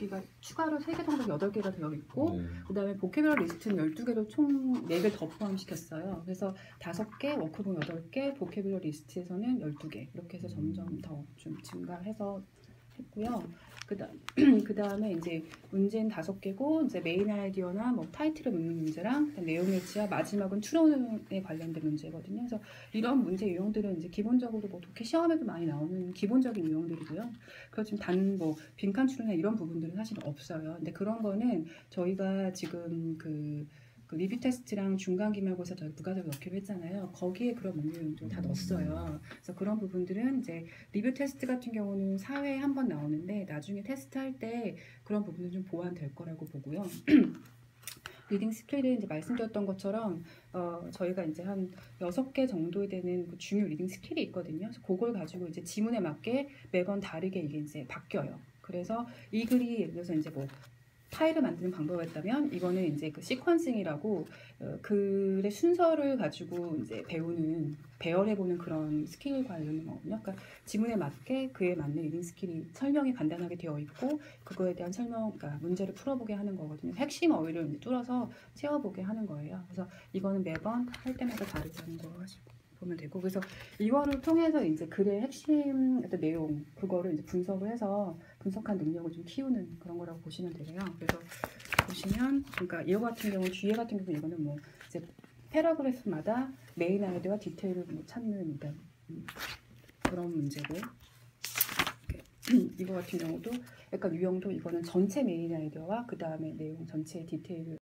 여기가 추가로 3개 정도 8개가 되어 있고 네. 그 다음에 보케블러 리스트는 12개로 총 4개 더 포함시켰어요. 그래서 5개, 워크북 8개, 보케블러 리스트에서는 12개 이렇게 해서 점점 더 좀 증가해서 했고요. 그다음 그다음에 이제 문제는 다섯 개고 이제 메인 아이디어나 뭐 타이틀을 묻는 문제랑 내용 일치와 마지막은 추론에 관련된 문제거든요. 그래서 이런 문제 유형들은 이제 기본적으로 뭐 독해 시험에도 많이 나오는 기본적인 유형들이고요. 그렇지만 단뭐 빈칸 추론이나 이런 부분들은 사실 없어요. 근데 그런 거는 저희가 지금 그, 그 리뷰 테스트랑 중간 기말고사 저희 부가적으로 넣기로 했잖아요. 거기에 그런 문제들도 다 넣었어요. 그래서 그런 부분들은 이제 리뷰 테스트 같은 경우는 4회에 한 번 나오는데 나중에 테스트할 때 그런 부분은 좀 보완될 거라고 보고요. 리딩 스킬은 이제 말씀드렸던 것처럼 어, 저희가 이제 한 여섯 개 정도 되는 그 중요 리딩 스킬이 있거든요. 그래서 그걸 가지고 이제 지문에 맞게 매번 다르게 이게 이제 바뀌어요. 그래서 이 글이 예를 들어서 이제 뭐 파일을 만드는 방법이었다면 이거는 이제 그 시퀀싱이라고 어, 글의 순서를 가지고 이제 배우는 배열해보는 그런 스킬 관련인 거거든요. 그러니까 지문에 맞게 그에 맞는 리딩 스킬이 설명이 간단하게 되어 있고 그거에 대한 설명, 그러니까 문제를 풀어보게 하는 거거든요. 핵심 어휘를 이제 뚫어서 채워보게 하는 거예요. 그래서 이거는 매번 할 때마다 다르다는 거 하시고 보면 되고 그래서 이거를 통해서 이제 글의 핵심 어떤 내용 그거를 이제 분석을 해서 분석한 능력을 좀 키우는 그런 거라고 보시면 되고요. 그래서 보시면 그러니까 이거 같은 경우 뒤에 같은 경우 이거는 뭐 이제 패러그래프마다 메인 아이디어와 디테일을 뭐 찾는 음, 그런 문제고 이거 같은 경우도 약간 유형도 이거는 전체 메인 아이디어와 그 다음에 내용 전체 디테일을